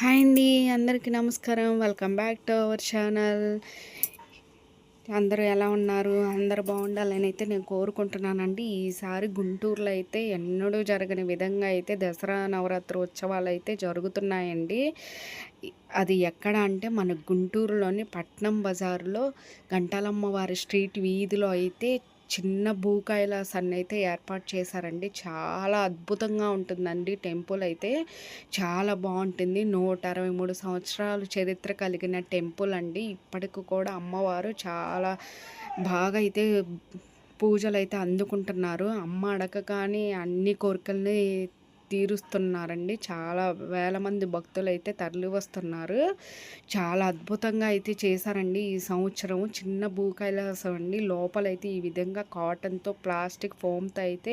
Hi అండి అందరికీ నమస్కారం. Welcome back to our channel అందరూ ఎలా ఉన్నారు? అందరు బాగుండాలని అయితే నేను కోరుకుంటున్నానండి. ఈసారి గుంటూరులో అయితే ఎన్నడూ జరగని విధంగా అయితే దసరా నవరాత్రి ఉత్సవాలు అయితే జరుగుతున్నాయండి. అది ఎక్కడ అంటే మన గుంటూరులోని పట్నం బజార్లో గంటాలమ్మ వారి స్ట్రీట్ వీధిలో అయితే చిన్న భూ కైలాసాన్ని అయితే ఏర్పాటు చేశారండి. చాలా అద్భుతంగా ఉంటుందండి. టెంపుల్ అయితే చాలా బాగుంటుంది. నూట అరవై మూడు సంవత్సరాలు చరిత్ర కలిగిన టెంపుల్ అండి. ఇప్పటికి కూడా అమ్మవారు చాలా బాగా అయితే పూజలు అయితే అందుకుంటున్నారు. అమ్మ అడగ కానీ అన్ని కోరికల్ని తీరుస్తున్నారండి. చాలా వేల మంది భక్తులు అయితే తరలి వస్తున్నారు చాలా అద్భుతంగా అయితే చేశారండి ఈ సంవత్సరం. చిన్న భూకైలాసం అండి. లోపలైతే ఈ విధంగా కాటన్తో ప్లాస్టిక్ ఫోమ్తో అయితే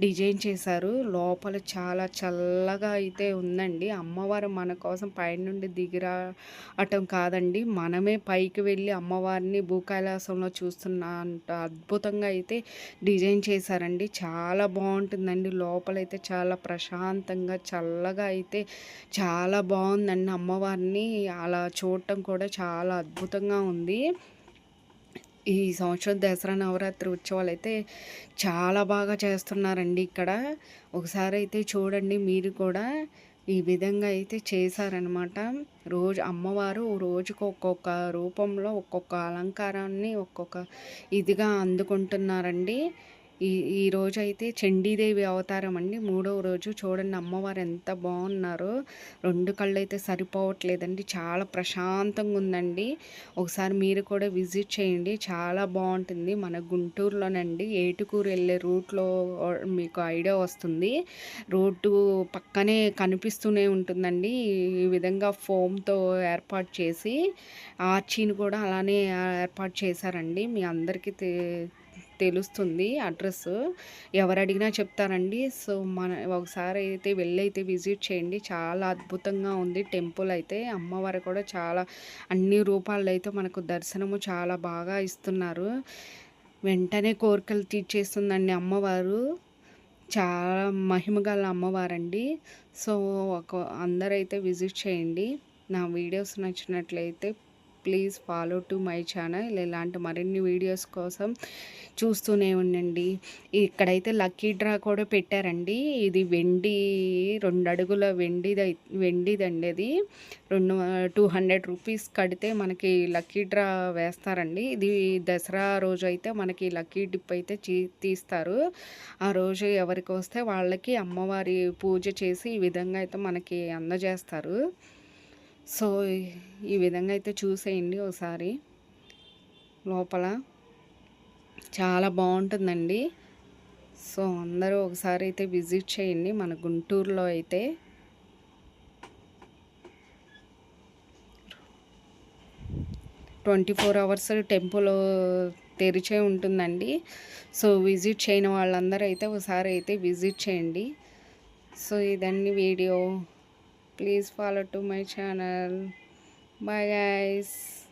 డిజైన్ చేశారు. లోపల చాలా చల్లగా అయితే ఉందండి. అమ్మవారు మన కోసం పైనుండి దిగిరాటం కాదండి. మనమే పైకి వెళ్ళి అమ్మవారిని భూకైలాసంలో చూస్తున్న అద్భుతంగా అయితే డిజైన్ చేశారండి. చాలా బాగుంటుందండి. లోపలైతే చాలా ప్రశాంత ప్రశాంతంగా చల్లగా అయితే చాలా బాగుందండి అమ్మవారిని. అలా చూడటం కూడా చాలా అద్భుతంగా ఉంది. ఈ సంవత్సరం దసరా నవరాత్రి ఉత్సవాలు అయితే చాలా బాగా చేస్తున్నారండి ఇక్కడ. ఒకసారి అయితే చూడండి మీరు కూడా. ఈ విధంగా అయితే చేశారనమాట రోజు అమ్మవారు రోజుకు ఒక్కొక్క రూపంలో ఒక్కొక్క అలంకారాన్ని ఒక్కొక్క ఇదిగా అందుకుంటున్నారండి. ఈ ఈ రోజైతే అయితే చండీదేవి అవతారం అండి. మూడవ రోజు చూడండి అమ్మవారు ఎంత బాగున్నారో. రెండు కళ్ళు అయితే సరిపోవట్లేదండి. చాలా ప్రశాంతంగా ఉందండి. ఒకసారి మీరు కూడా విజిట్ చేయండి. చాలా బాగుంటుంది. మన గుంటూరులోనండి ఏటుకూరు వెళ్ళే రూట్లో మీకు ఐడియా వస్తుంది. రోడ్డు పక్కనే కనిపిస్తూనే ఉంటుందండి. ఈ విధంగా ఫోమ్తో ఏర్పాటు చేసి ఆర్చీని కూడా అలానే ఏర్పాటు చేశారండి. మీ అందరికీ తెలుస్తుంది అడ్రస్. ఎవరు అడిగినా చెప్తారండి. సో మన ఒకసారి అయితే వెళ్ళి అయితే విజిట్ చేయండి. చాలా అద్భుతంగా ఉంది టెంపుల్ అయితే. అమ్మవారు కూడా చాలా అన్ని రూపాల్లో అయితే మనకు దర్శనము చాలా బాగా ఇస్తున్నారు. వెంటనే కోరికలు తీర్చేస్తుందండి అమ్మవారు. చాలా మహిమగల అమ్మవారండి. సో ఒక అందరైతే విజిట్ చేయండి. నా వీడియోస్ నచ్చినట్లయితే please follow to my channel. ఇలాంటి మరిన్ని వీడియోస్ కోసం చూస్తూనే ఉండండి. ఇక్కడైతే లక్కీ డ్రా కూడా పెట్టారండి. ఇది వెండి రెండు అడుగుల వెండిది వెండిదండి అది. రెండు టూ హండ్రెడ్ రూపీస్ కడితే మనకి లక్కీ డ్రా వేస్తారండి. ఇది దసరా రోజు అయితే మనకి లక్కీ డిప్ అయితే తీస్తారు. ఆ రోజు ఎవరికి వస్తే వాళ్ళకి అమ్మవారి పూజ చేసి ఈ విధంగా అయితే మనకి అందజేస్తారు. సో ఈ విధంగా అయితే చూసేయండి ఒకసారి లోపల చాలా బాగుంటుందండి. సో అందరూ ఒకసారి అయితే విజిట్ చేయండి మన గుంటూరులో అయితే. ట్వంటీ ఫోర్ అవర్స్ టెంపుల్ తెరిచే ఉంటుందండి. సో విజిట్ చేయని వాళ్ళందరూ అయితే ఒకసారి అయితే విజిట్ చేయండి. సో ఇదండి video. Please follow to my channel. Bye guys